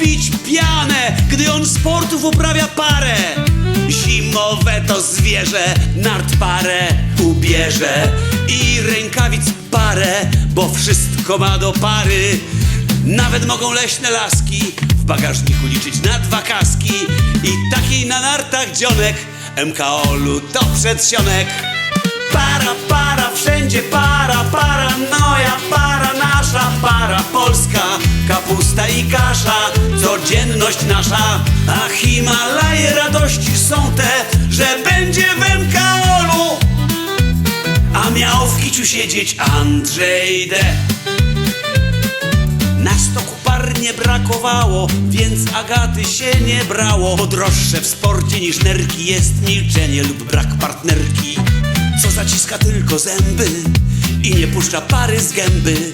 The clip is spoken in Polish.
pić pianę, gdy on sportów uprawia parę. Zimowe to zwierzę, nart parę ubierze i rękawic parę, bo wszystko ma do pary. Nawet mogą leśne laski w bagażniku liczyć na dwa kaski i takiej na nartach dzionek MKOL-u to przedsionek. Para, para, wszędzie para, i kasza, codzienność nasza, a Himalaje radości są te, że będzie w MKOL-u, a miał w kiciu siedzieć Andrzej D. Na stoku par nie brakowało, więc Agaty się nie brało. Bo droższe w sporcie niż nerki jest milczenie lub brak partnerki, co zaciska tylko zęby i nie puszcza pary z gęby.